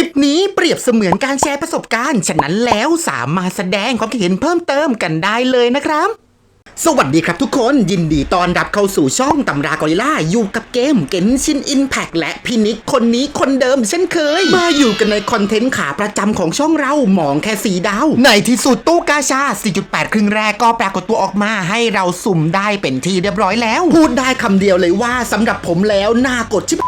ลิปนี้เปรียบเสมือนการแชร์ประสบการณ์ ฉะนั้นแล้วสามารถแสดงความคิดเห็นเพิ่มเติมกันได้เลยนะครับ สวัสดีครับทุกคนยินดีต้อนรับเข้าสู่ช่องตำรากอริล่า อยู่กับเกมเกนชินอินแพกและพินิกคนนี้คนเดิมเช่นเคย มาอยู่กันในคอนเทนต์ขาประจำของช่องเราหมองแค่สีดาว ในที่สุดตู้กาชา 4.8 ครึ่งแรกก็ปรากฏตัวออกมาให้เราสุ่มได้เป็นที่เรียบร้อยแล้ว พูดได้คำเดียวเลยว่าสำหรับผมแล้วน่ากดชิบ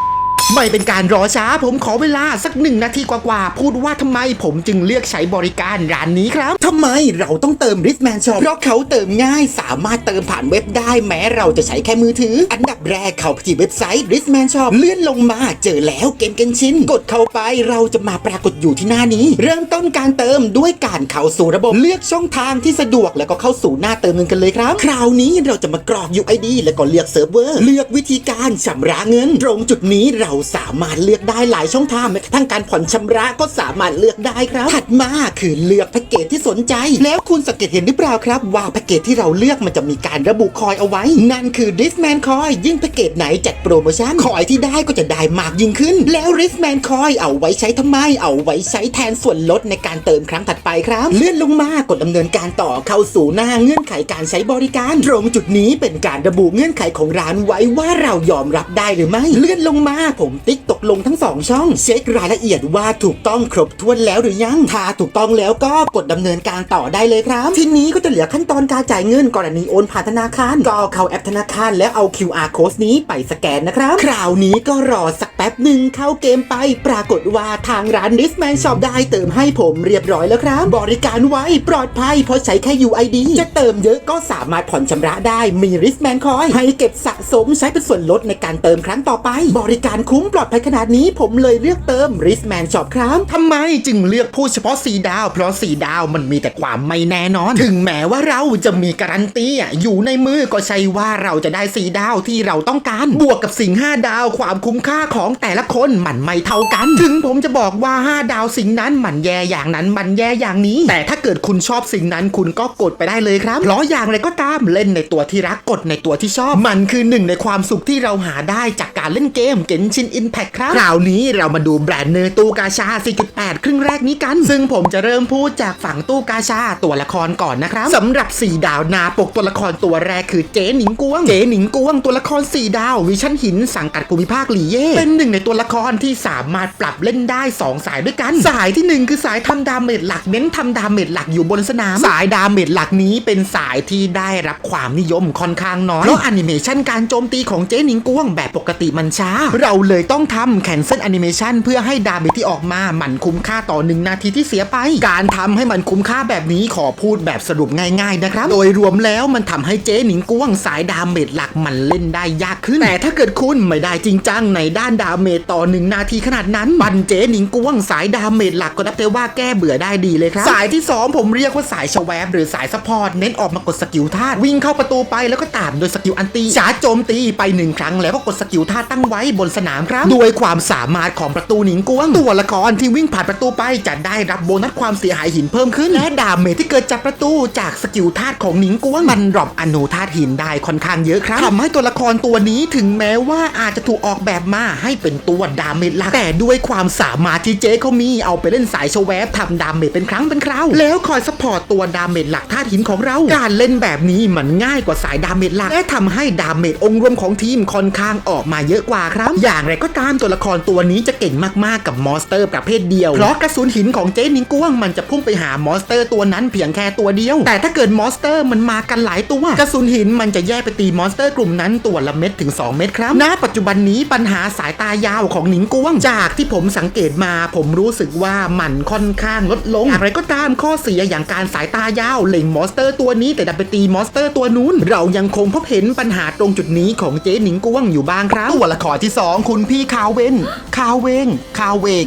ไม่เป็นการรอช้า ผมขอเวลาสักหนึ่งนาทีกว่าๆ พูดว่าทำไมผมจึงเลือกใช้บริการร้านนี้ครับทำไมเราต้องเติม r i s m a n Shop เพราะเขาเติมง่ายสามารถเติมผ่านเว็บได้แม้เราจะใช้แค่มือถือ อันดับแรกเข้าไปที่เว็บไซต์ r i s m a n Shop เลื่อนลงมาเจอแล้วเกมเกนชินกดเข้าไปเราจะมาปรากฏอยู่ที่หน้านี้ เริ่มต้นการเติมด้วยการเข้าสู่ระบบเลือกช่องทางที่สะดวกแล้วก็เข้าสู่หน้าเติมเงินกันเลยครับ คราวนี้เราจะมากรอก UID แล้วก็เลือกเซิร์ฟเวอร์เลือกวิธีการชำระเงิน ตรงจุดนี้เราสามารถเลือกได้หลายช่องทางแม้กระทั่งการผ่อนชำระก็สามารถเลือกได้ครับ ถัดมาคือเลือกแพ็กเกจที่สนใจ แล้วคุณสังเกตเห็นหรือเปล่าครับ ว่าแพ็กเกจที่เราเลือกมันจะมีการระบุคอยเอาไว้ นั่นคือ Disman Coin ยิ่งแพ็กเกจไหนจัดโปรโมชั่นคอยที่ได้ก็จะได้มากยิ่งขึ้น แล้ว Disman Coin เอาไว้ใช้ทำไม เอาไว้ใช้แทนส่วนลดในการเติมครั้งถัดไปครับ เลื่อนลงมากดดำเนินการต่อเข้าสู่หน้าเงื่อนไขการใช้บริการ ตรงจุดนี้เป็นการระบุเงื่อนไขของร้านไว้ว่าเรายอมรับได้หรือไม่ เลื่อนลงมาผมติ๊กตกลงทั้งสองช่อง เช็ครายละเอียดว่าถูกต้องครบถ้วนแล้วหรือยัง ถ้าถูกต้องแล้วก็กดดำเนินการต่อได้เลยครับ ทีนี้ก็จะเหลือขั้นตอนการจ่ายเงินกรณีโอนผ่านธนาคาร ก็เข้าแอปธนาคารแล้วเอา QR code นี้ไปสแกนนะครับ คราวนี้ก็รอสักแป๊บหนึ่งเข้าเกมไป ปรากฏว่าทางร้าน d i s m a n Shop ได้เติมให้ผมเรียบร้อยแล้วครับ บริการไวปลอดภัยเพราะใช้แค่ UID จะเติมเยอะก็สามารถผ่อนชำระได้มี r i s m a n Coin ให้เก็บสะสมใช้เป็นส่วนลดในการเติมครั้งต่อไป บริการคุ้คุ้มปลอดภัยขนาดนี้ผมเลยเลือกเติม r i s m a n Shop ครับทำไมจึงเลือกพูดเฉพาะ4ดาว เพราะ4ดาวมันมีแต่ความไม่แน่นอน ถึงแม้ว่าเราจะมีการันตีอยู่ในมือก็ใช่ว่าเราจะได้4ดาวที่เราต้องการ บวกกับสิ่ง 5 ดาวความคุ้มค่าของแต่ละคนมันไม่เท่ากัน ถึงผมจะบอกว่า 5 ดาวสิ่งนั้นมันแย่อย่างนั้นมันแย่อย่างนี้ แต่ถ้าเกิดคุณชอบสิ่งนั้นคุณก็กดไปได้เลยครับเพราะอย่างไรก็ตามเล่นในตัวที่รักกดในตัวที่ชอบ มันคือหนึ่งในความสุขที่เราหาได้จากการเล่นเกมเกนชินอินแพคครับคราวนี้เรามาดูแบรนด์เนอร์ตู้กาชา 4.8 ครึ่งแรกนี้กัน ซึ่งผมจะเริ่มพูดจากฝั่งตู้กาชาตัวละครก่อนนะครับสำหรับ 4 ดาวนาปกตัวละครตัวแรกคือเจ๊หนิงกวง เจ๊หนิงกวงตัวละคร 4 ดาว วิชั่นหินสังกัดภูมิภาคหลีเย่เป็นหนึ่งในตัวละครที่สามารถปรับเล่นได้ 2 สายด้วยกัน สายทีหนึ่1 คือสายทำดาเมจหลักเน้นทำดาเมจหลักอยู่บนสนาม สายดาเมจหลักนี้เป็นสายที่ได้รับความนิยมค่อนข้างน้อยเพราะแอนิเมชันการโจมตีของเจ๊หนิงกวงแบบปกติมันช้า เราเลยเลยต้องทำแคนเซิลแอนิเมชันเพื่อให้ดาเมจที่ออกมามันคุ้มค่าต่อหนึ่งนาทีที่เสียไป การทำให้มันคุ้มค่าแบบนี้ขอพูดแบบสรุปง่ายๆนะครับ โดยรวมแล้วมันทำให้เจ๊หนิงกวงสายดาเมจหลักมันเล่นได้ยากขึ้น แต่ถ้าเกิดคุณไม่ได้จริงจังในด้านดาเมจต่อหนึ่งนาทีขนาดนั้นปันเจ๊หนิงกวงสายดาเมจหลักก็นับได้ว่าแก้เบื่อได้ดีเลยครับ สายที่ 2 ผมเรียกว่าสายชแวบหรือสายซัพพอร์ตเน้นออกมากดสกิลธาตุวิ่งเข้าประตูไปแล้วก็ตามโดยสกิลอันตีชาร์จโจมตีไปหนึ่งครั้งแล้วก็กดสกิลธาตุตั้งไว้บนสนามครับ ด้วยความสามารถของประตูหนิงกวง ตัวละครที่วิ่งผ่านประตูไปจะได้รับโบนัสความเสียหายหินเพิ่มขึ้น และดาเมจที่เกิดจากประตูจากสกิลธาตุของหนิงกวงมันดรอปอนุธาตุหินได้ค่อนข้างเยอะครับทำให้ตัวละครตัวนี้ถึงแม้ว่าอาจจะถูกออกแบบมาให้เป็นตัวดาเมจหลักแต่ด้วยความสามารถที่เจ๊เขามีเอาไปเล่นสายชแวบทำดาเมจเป็นครั้งเป็นคราวแล้วคอยสปอร์ตตัวดาเมจหลักธาตุหินของเรา การเล่นแบบนี้มันง่ายกว่าสายดาเมจหลัก และทำให้ดาเมจองค์รวมของทีมค่อนข้างออกมาเยอะกว่าครับ อย่างไรก็ตามตัวละครตัวนี้จะเก่งมากๆกับมอนสเตอร์ประเภทเดียว เพราะกระสุนหินของเจ๊นิงก้วงมันจะพุ่งไปหามอนสเตอร์ตัวนั้นเพียงแค่ตัวเดียว แต่ถ้าเกิดมอนสเตอร์มันมากันหลายตัว กระสุนหินมันจะแยกไปตีมอนสเตอร์กลุ่มนั้นตัวละเม็ดถึง 2 เม็ดครับณปัจจุบันนี้ปัญหาสายตายาวของหนิงกวง จากที่ผมสังเกตมาผมรู้สึกว่ามันค่อนข้างลดลงอย่างไรก็ตามข้อเสียอย่างการสายตายาวเล็งมอนสเตอร์ตัวนี้แต่ดันไปตีมอนสเตอร์ตัวนู้น เรายังคงพบเห็นปัญหาตรงจุดนี้ของเจ๊หนิงกวงอยู่บ้างครับตัวละครที่ 2 คุณพี่คาวเวนคาวเวงคาวเวก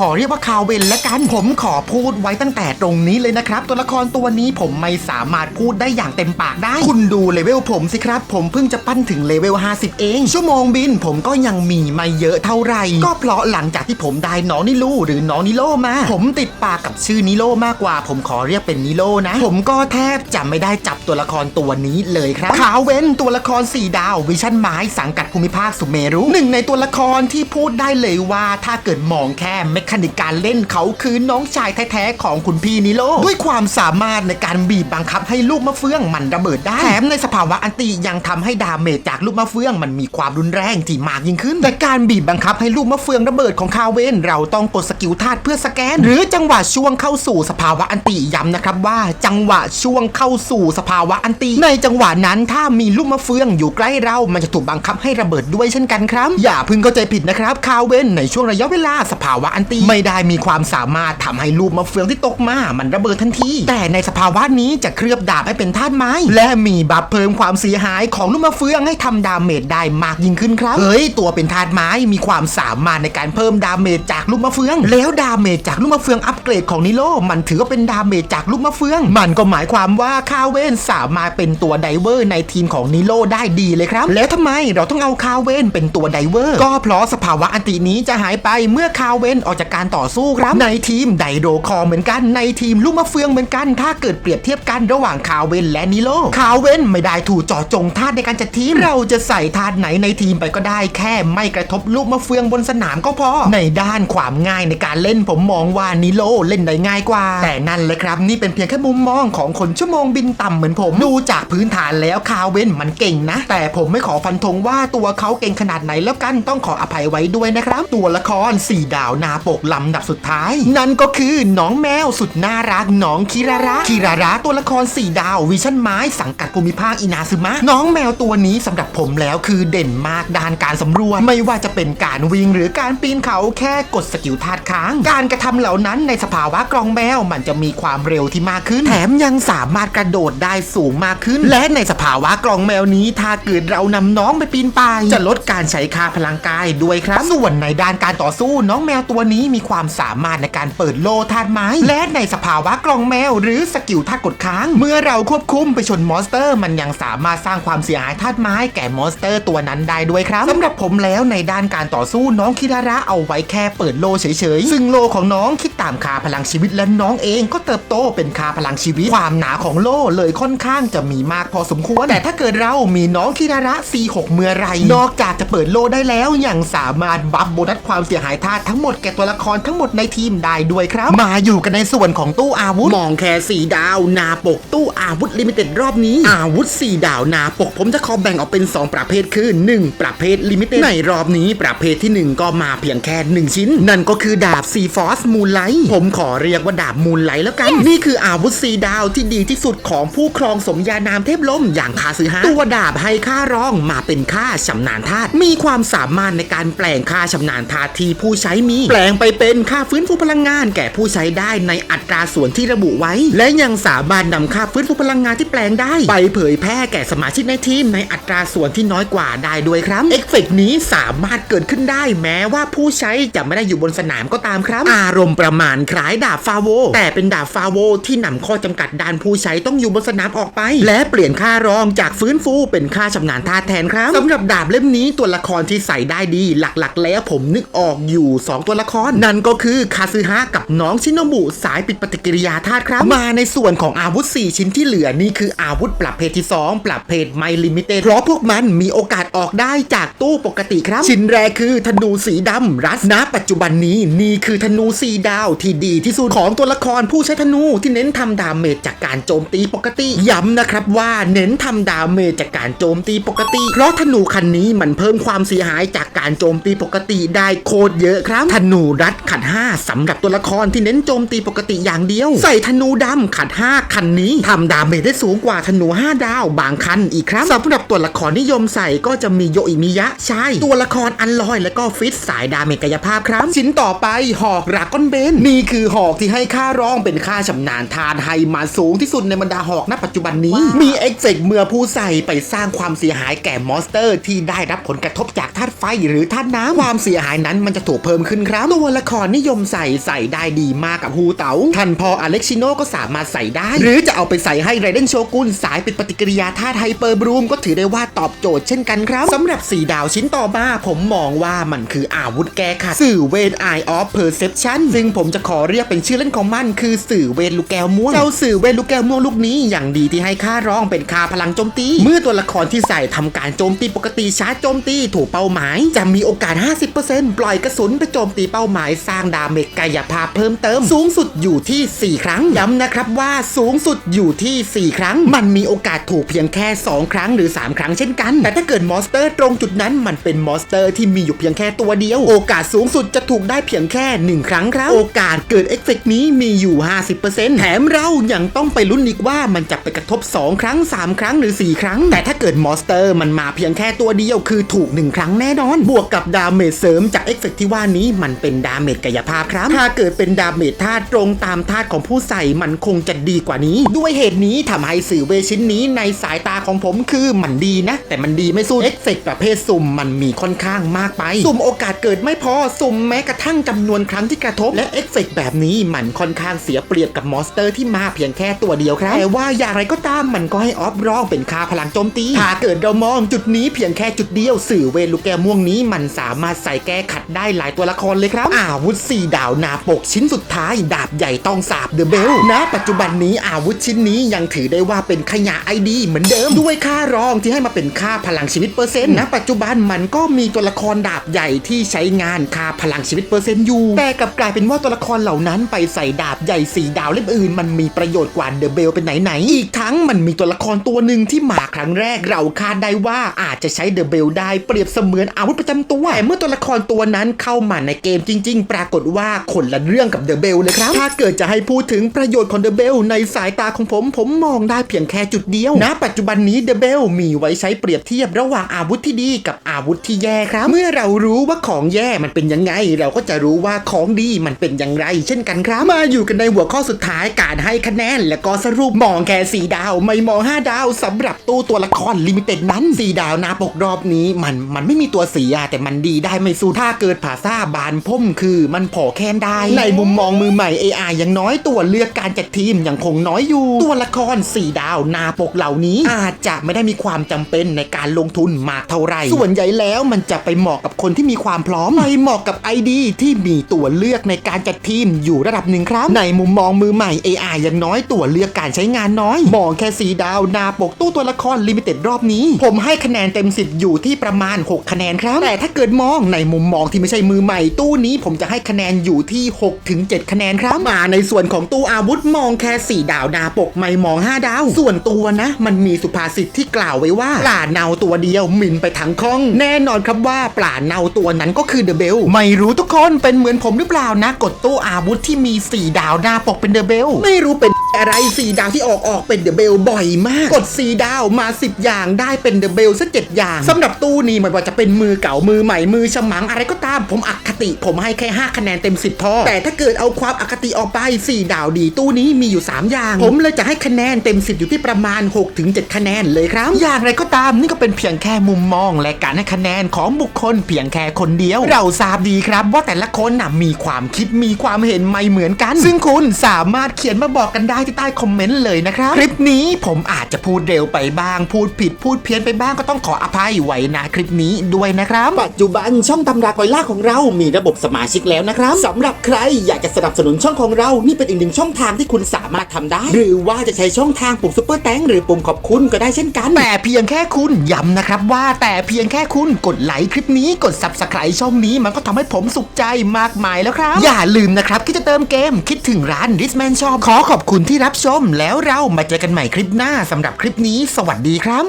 ขอเรียกว่าคาเวนและกันผมขอพูดไว้ตั้งแต่ตรงนี้เลยนะครับ ตัวละครตัวนี้ผมไม่สามารถพูดได้อย่างเต็มปากได้ คุณดูเลเวลผมสิครับ ผมเพิ่งจะปั้นถึงเลเวล 50 เอง ชั่วโมงบินผมก็ยังมีไม่เยอะเท่าไหร่ก็เพราะหลังจากที่ผมได้น้องนิลูหรือน้องนิโลมา ผมติดปากกับชื่อนิโลมากกว่า ผมขอเรียกเป็นนิโลนะ ผมก็แทบจะไม่ได้จับตัวละครตัวนี้เลยครับคาเวนตัวละคร4ดาววิชั่นไม้สังกัดภูมิภาคสุเมรุหนึ่งในตัวละครที่พูดได้เลยว่าถ้าเกิดมองแค่เมคนิคการเล่นเขาคือน้องชายแท้ๆของคุณพี่นิโลด้วยความสามารถในการบีบบังคับให้ลูกมะเฟืองมันระเบิดได้ แถมในสภาวะอันติยังทำให้ดาเมจจากลูกมะเฟืองมันมีความรุนแรงที่มากยิ่งขึ้น แต่การบีบบังคับให้ลูกมะเฟืองระเบิดของคาเวนเราต้องกดสกิลธาตุเพื่อสแกน หรือจังหวะช่วงเข้าสู่สภาวะอันติย้ำนะครับว่า จังหวะช่วงเข้าสู่สภาวะอันติในจังหวะนั้นถ้ามีลูกมะเฟืองอยู่ใกล้เรา มันจะถูกบังคับให้ระเบิดด้วยเช่นกันครับ อย่าเพิ่งเข้าใจผิดนะครับคาเวนในช่วงระยะเวลาสภาวะอันติไม่ได้มีความสามารถทำให้ลูกมะเฟืองที่ตกมา มันระเบิดทันที แต่ในสภาวะนี้จะเคลือบดาบให้เป็นธาตุไม้ และมีบัฟเพิ่มความเสียหายของลูกมะเฟืองให้ทำดาเมจได้มากยิ่งขึ้นครับเฮ้ยตัวเป็นธาตุไม้มีความสามารถในการเพิ่มดาเมจจากลูกมะเฟือง แล้วดาเมจจากลูกมะเฟืองอัปเกรดของนิโลมันถือว่าเป็นดาเมจจากลูกมะเฟือง มันก็หมายความว่าคาเวนสามารถเป็นตัวไดเวอร์ในทีมของนิโลได้ดีเลยครับ แล้วทำไมเราต้องเอาคาเวนเป็นตัวไดเวอร์ก็เพราะสภาวะอันตินี้จะหายไปเมื่อคาเวนออกจากการต่อสู้ครับ ในทีมไดโดคอเหมือนกัน ในทีมลูกมะเฟืองเหมือนกัน ถ้าเกิดเปรียบเทียบกันระหว่างคาเวนและนิโลคาเวนไม่ได้ถูกเจาะจงธาตุในการจัดทีม เราจะใส่ธาตุไหนในทีมไปก็ได้ แค่ไม่กระทบลูกมะเฟืองบนสนามก็พอ ในด้านความง่ายในการเล่นผมมองว่านิโลเล่นได้ง่ายกว่า แต่นั่นแหละครับ นี่เป็นเพียงแค่มุมมองของคนชั่วโมงบินต่ำเหมือนผม ดูจากพื้นฐานแล้วคาเวนมันเก่งนะ แต่ผมไม่ขอฟันธงว่าตัวเขาเก่งขนาดไหนแล้วกันต้องขออภัยไว้ด้วยนะครับ ตัวละครสี่ดาวนาปกลำดับสุดท้าย นั่นก็คือน้องแมวสุดน่ารักน้องคิราระคิราระตัวละครสี่ดาววิชั่นไม้สังกัดภูมิภาคอินาซึมะ น้องแมวตัวนี้สำหรับผมแล้วคือเด่นมากด้านการสำรวจ ไม่ว่าจะเป็นการวิ่งหรือการปีนเขาแค่กดสกิลธาตุค้าง การกระทำเหล่านั้นในสภาวะกรองแมวมันจะมีความเร็วที่มากขึ้น แถมยังสามารถกระโดดได้สูงมากขึ้น และในสภาวะกรองแมวนี้ถ้าเกิดเรานำน้องไปปีนป่ายจะลดการใช้ค่าพลังกายด้วยครับ ส่วนในด้านการต่อสู้น้องแมวตัวนี้มีความสามารถในการเปิดโลธาตุไม้ และในสภาวะกรองแมว หรือสกิลธาตุกดค้าง เมื่อเราควบคุมไปชนมอนสเตอร์ มันยังสามารถสร้างความเสียหายธาตุไม้แก่มอนสเตอร์ตัวนั้นได้ด้วยครับสำหรับผมแล้วในด้านการต่อสู้น้องคิราระเอาไว้แค่เปิดโลเฉยๆซึ่งโลของน้องคิดตามคาพลังชีวิตและน้องเองก็เติบโตเป็นคาพลังชีวิต ความหนาของโลเลยค่อนข้างจะมีมากพอสมควร แต่ถ้าเกิดเรามีน้องคิราระ C6 เมื่อไรนอกจากจะเปิดโลได้แล้วยังสามารถบัฟโบนัสความเสียหายธาตุทั้งหมดแก่ตัวละครทั้งหมดในทีมได้ด้วยครับ มาอยู่กันในส่วนของตู้อาวุธ มองแค่สีดาว นาปกตู้อาวุธลิมิเต็ดรอบนี้ อาวุธ4ดาวนาปก ผมจะขอแบ่งออกเป็น 2 ประเภทคือ 1 ประเภทลิมิเต็ดในรอบนี้ประเภทที่ 1 ก็มาเพียงแค่ 1 ชิ้น นั่นก็คือดาบซีฟอสมูลไลท์ผมขอเรียกว่าดาบมูลไลท์แล้วกัน นี่คืออาวุธ4ดาวที่ดีที่สุดของผู้ครองสมญานามเทพลมอย่างคาซึฮะตัวดาบให้ค่ารองมาเป็นค่าชำนาญธาตุมีความสามารถในการแปลงค่าชำนาญธาตุที่ผู้ใช้มีแปลงไปเป็นค่าฟื้นฟูพลังงานแก่ผู้ใช้ได้ในอัตราส่วนที่ระบุไว้ และยังสามารถนำค่าฟื้นฟูพลังงานที่แปลงได้ ไปเผยแพร่แก่สมาชิกในทีมในอัตราส่วนที่น้อยกว่าได้ด้วยครับเอฟเฟกต์นี้สามารถเกิดขึ้นได้แม้ว่าผู้ใช้จะไม่ได้อยู่บนสนามก็ตามครับ อารมณ์ประมาณคล้ายดาบฟาโว แต่เป็นดาบฟาโวที่นำข้อจำกัดด้านผู้ใช้ต้องอยู่บนสนามออกไป และเปลี่ยนค่ารองจากฟื้นฟูเป็นค่าชำนาญธาแทนครับสำหรับดาบเล่มนี้ตัวละครที่ใส่ได้ดีหลักๆ แล้วผมนึกออกอยู่ 2 ตัวละครนั่นก็คือคาซึฮะกับน้องชิโนบุสายปิดปฏิกิริยาธาตุครับ มาในส่วนของอาวุธ 4 ชิ้นที่เหลือนี่คืออาวุธประเภทที่ 2 ประเภทไม่ลิมิเต็ดเพราะพวกมันมีโอกาสออกได้จากตู้ปกติครับ ชิ้นแรกคือธนูสีดำรัสณปัจจุบันนี้นี่คือธนูสีดาวที่ดีที่สุดของตัวละครผู้ใช้ธนูที่เน้นทำดาเมจจากการโจมตีปกติ ย้ำนะครับว่าเน้นทำดาเมจจากการโจมตีปกติ เพราะธนูคันนี้มันเพิ่มความเสียหายจากการโจมตีปกติได้โคตรเยอะครับธนูรัดขัด5สำหรับตัวละครที่เน้นโจมตีปกติอย่างเดียว ใส่ธนูดำขัด5คันนี้ทำดาเมจได้สูงกว่าธนู 5 ดาวบางคันอีกครับสำหรับตัวละครนิยมใส่ก็จะมีโยอิมิยะใช่ ตัวละครอันลอยและก็ฟิตสายดาเมจกายภาพครับ ชิ้นต่อไปหอกรากอนเบนนี่คือหอกที่ให้ค่ารองเป็นค่าชำนาญทานให้มาสูงที่สุดในบรรดาหอกณปัจจุบันนี้ มีเอฟเฟกเมื่อผู้ใส่ไปสร้างความเสียหายแก่มอนสเตอร์ ที่ได้รับผลกระทบจากธาตุไฟหรือธาตุน้ำความเสียหายนั้นมันจะถูกเพิ่มขึ้นครับตัวละครนิยมใส่ใส่ได้ดีมากกับฮูเต๋าท่านพออเล็กชิโนก็สามารถใส่ได้ หรือจะเอาไปใส่ให้ไรเดนโชกุนสายเป็นปฏิกิริยาธาตุไฮเปอร์บรูมก็ถือได้ว่าตอบโจทย์เช่นกันครับสำหรับสีดาวชิ้นต่อมาผมมองว่ามันคืออาวุธแก้ขัดสื่อเวนไอออฟเพอร์เซพชันซึ่งผมจะขอเรียกเป็นชื่อเล่นของมัน คือสื่อเวนลูกแก้วม่วงเจ้าสื่อเวนลูกแก้วม่วงลูกนี้อย่างดีที่ให้ค่ารองเป็นค่าพลังโจมตี เมื่อตัวละครที่ใส่ทำการโจมตีปกติชาร์จโจมตีถูกเป้าหมาย จะมีโอกาส 50%ปล่อยกระสุนไปโจมตีเป้าหหมายสร้างดาเมจกายภาพเพิ่มเติม สูงสุดอยู่ที่ 4 ครั้ง ย้ำนะครับว่าสูงสุดอยู่ที่ 4 ครั้ง มันมีโอกาสถูกเพียงแค่ 2 ครั้งหรือ 3 ครั้งเช่นกัน แต่ถ้าเกิดมอสเตอร์ตรงจุดนั้นมันเป็นมอสเตอร์ที่มีอยู่เพียงแค่ตัวเดียว โอกาสสูงสุดจะถูกได้เพียงแค่ 1 ครั้งครับ โอกาสเกิดเอฟเฟกต์นี้มีอยู่ 50%แถมเรายังต้องไปลุ้นอีกว่ามันจะไปกระทบ 2 ครั้ง 3 ครั้งหรือ 4 ครั้ง แต่ถ้าเกิดมอสเตอร์มันมาเพียงแค่ตัวเดียวคือถูก 1 ครั้งแน่นอน บวกกับดาเมจเสริมจากเอฟเฟกที่ว่านี้มันเป็นดาเมจกายภาพครับ ถ้าเกิดเป็นดาเมจธาตุตรงตามธาตุของผู้ใส่มันคงจะดีกว่านี้ ด้วยเหตุนี้ทำให้สื่อเวชิ้นนี้ในสายตาของผมคือมันดีนะ แต่มันดีไม่สู้เอฟเฟกต์ประเภทสุ่มมันมีค่อนข้างมากไป สุ่มโอกาสเกิดไม่พอสุ่มแม้กระทั่งจำนวนครั้งที่กระทบ และเอฟเฟกต์แบบนี้มันค่อนข้างเสียเปรียบกับมอนสเตอร์ที่มาเพียงแค่ตัวเดียวครับแต่ว่าอย่างไรก็ตามมันก็ให้ออฟร้องเป็นค่าพลังโจมตีถ้าเกิดเรามองจุดนี้เพียงแค่จุดเดียว สื่อเวลูกแกม่วงนี้มันสามารถใส่แก้ขัดได้หลายตัวละครเลยครับอาวุธสี่ดาวนาปกชิ้นสุดท้าย ดาบใหญ่ต้องสาบเดอะเบลณปัจจุบันนี้อาวุธชิ้นนี้ยังถือได้ว่าเป็นขยะไอดีเหมือนเดิม ด้วยค่ารองที่ให้มาเป็นค่าพลังชีวิตเปอร์เซ็นต์ณปัจจุบันมันก็มีตัวละครดาบใหญ่ที่ใช้งานค่าพลังชีวิตเปอร์เซ็นต์อยู่ แต่กลับกลายเป็นว่าตัวละครเหล่านั้นไปใส่ดาบใหญ่สีดาวเล่มอื่น มันมีประโยชน์กว่าเดอะเบลเป็นไหนๆอีกทั้งมันมีตัวละครตัวหนึ่งที่มาครั้งแรกเราคาดได้ว่าอาจจะใช้เดอะเบลได้เปรียบเสมือนอาวุธประจำตัวแต่เมื่อตัวละครตัวนั้นเข้ามาในเกมจริงๆ ปรากฏว่าคนละเรื่องกับเดอะเบลเลยครับ ถ้าเกิดจะให้พูดถึงประโยชน์ของเดอะเบลในสายตาของผม ผมมองได้เพียงแค่จุดเดียวณปัจจุบันนี้เดอะเบลมีไว้ใช้เปรียบเทียบระหว่างอาวุธที่ดีกับอาวุธที่แย่ครับ เมื่อเรารู้ว่าของแย่มันเป็นยังไง เราก็จะรู้ว่าของดีมันเป็นอย่างไร เช่นกันครับ มาอยู่กันในหัวข้อสุดท้ายการให้คะแนน และก็สรุปมองแค่สีดาว ไม่มอง 5 ดาวสำหรับตู้ตัวละครลิมิเต็ดนั้นสีดาวหนาปกรอบนี้มันมันไม่มีตัวเสียแต่มันดีได้ไม่สู้ถ้าเกิดผาซ่าบานพุ่มคือมันพอแค้นได้ ในมุมมองมือใหม่ AI ยังน้อยตัวเลือกการจัดทีมยังคงน้อยอยู่ ตัวละครสี่ดาวนาปกเหล่านี้ อาจจะไม่ได้มีความจำเป็นในการลงทุนมากเท่าไหร่ ส่วนใหญ่แล้วมันจะไปเหมาะกับคนที่มีความพร้อมไปเหมาะกับ ID ที่มีตัวเลือกในการจัดทีมอยู่ระดับหนึ่งครับ ในมุมมองมือใหม่ AI ยังน้อยตัวเลือกการใช้งานน้อยมองแค่สีดาวนาปกตู้ตัวละครลิมิเต็ดรอบนี้ ผมให้คะแนนเต็ม 10 อยู่ที่ประมาณ 6 คะแนนครับ แต่ถ้าเกิดมองในมุมมองที่ไม่ใช่มือใหม่ตู้นี้ผมจะให้คะแนนอยู่ที่6ถึง7คะแนนครับ มาในส่วนของตู้อาวุธมองแค่ 4 ดาวดาปกไม่มอง 5 ดาว ส่วนตัวนะ มันมีสุภาษิตที่กล่าวไว้ว่าปลาเนาตัวเดียวหมิ่นไปทั้งคอง แน่นอนครับว่าปลาเนาตัวนั้นก็คือเดอะเบลไม่รู้ทุกคนเป็นเหมือนผมหรือเปล่านะ กดตู้อาวุธที่มี 4 ดาวนาปกเป็นเดอะเบลไม่รู้เป็นอะไรสีดาวที่ออกออกเป็นเดอะเบลบ่อยมาก กดสีดาวมา 10 อย่างได้เป็นเดอะเบลสักเจ็ดอย่างสำหรับตู้นี้ไม่ว่าจะเป็นมือเก่ามือใหม่มือฉมังอะไรก็ตามผมอคติผมให้แค่ 5 คะแนนเต็ม 10พอแต่ถ้าเกิดเอาความอคติออกไป 4 ดาวดีตู้นี้มีอยู่ 3 อย่าง ผมเลยจะให้คะแนนเต็ม 10 อยู่ที่ประมาณ 6-7 คะแนนเลยครับ อย่างไรก็ตามนี่ก็เป็นเพียงแค่มุมมอง และการให้คะแนนของบุคคลเพียงแค่คนเดียว เราทราบดีครับว่าแต่ละคนน่ะมีความคิดมีความเห็นไม่เหมือนกัน ซึ่งคุณสามารถเขียนมาบอกกันได้ที่ใต้คอมเมนต์เลยนะครับ คลิปนี้ผมอาจจะพูดเร็วไปบ้าง พูดผิดพูดเพี้ยนไปบ้างก็ต้องขออภัยไว้นะคลิปนี้ด้วยนะครับ ปัจจุบันช่องตำรากอยล่าของเรามีระบบสมาชิกแล้วนะครับสำหรับใครอยากจะสนับสนุนช่องของเรา นี่เป็นอีกหนึ่งช่องทางที่คุณสามารถทำได้ หรือว่าจะใช้ช่องทางปุ่มซุปเปอร์แตงหรือปุ่มขอบคุณก็ได้เช่นกัน แต่เพียงแค่คุณย้ำนะครับว่าแต่เพียงแค่คุณกดไลค์คลิปนี้กด subscribe ช่องนี้มันก็ทำให้ผมสุขใจมากมายแล้วครับ อย่าลืมนะครับคิดจะเติมเกมคิดถึงร้าน Disman Shop ขอขอบคุณที่รับชม แล้วเรามาเจอกันใหม่คลิปหน้าสำหรับคลิปนี้ สวัสดีครับ